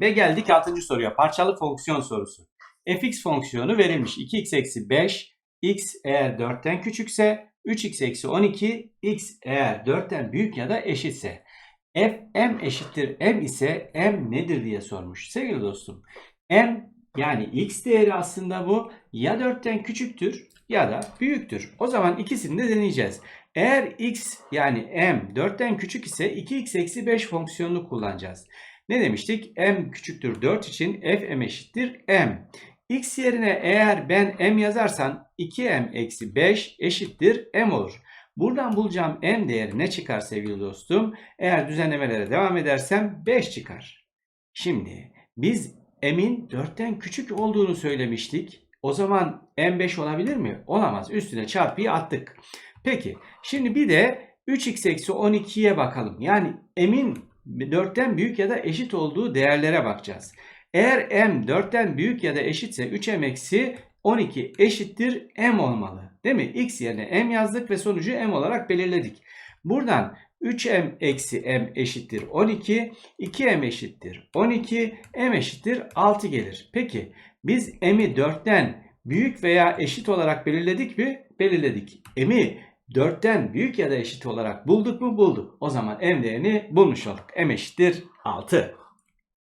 Ve geldik 6. soruya. Parçalı fonksiyon sorusu. fx fonksiyonu verilmiş. 2x eksi 5, x eğer 4'ten küçükse, 3x eksi 12, x eğer 4'ten büyük ya da eşitse. f m eşittir m ise m nedir diye sormuş. Sevgili dostum, m yani x değeri aslında bu ya 4'ten küçüktür ya da büyüktür. O zaman ikisini de deneyeceğiz. Eğer x yani m 4'ten küçük ise 2x eksi 5 fonksiyonunu kullanacağız. Ne demiştik? m küçüktür 4 için f m eşittir m. x yerine eğer ben m yazarsam 2m eksi 5 eşittir m olur. Buradan bulacağım m değeri ne çıkar sevgili dostum? Eğer düzenlemelere devam edersem 5 çıkar. Şimdi biz m'in 4'ten küçük olduğunu söylemiştik. O zaman m5 olabilir mi? Olamaz. Üstüne çarpıyı attık. Peki şimdi bir de 3x eksi 12'ye bakalım. Yani m'in 4'ten büyük ya da eşit olduğu değerlere bakacağız. Eğer m 4'ten büyük ya da eşitse 3m eksi 12 eşittir m olmalı. Değil mi? x yerine m yazdık ve sonucu m olarak belirledik. Buradan 3m eksi m eşittir 12, 2m eşittir 12, m eşittir 6 gelir. Peki biz m'i 4'ten büyük veya eşit olarak belirledik mi? Belirledik. m'i 4'ten büyük ya da eşit olarak bulduk mu? Bulduk. O zaman m değerini bulmuş olduk. m eşittir 6.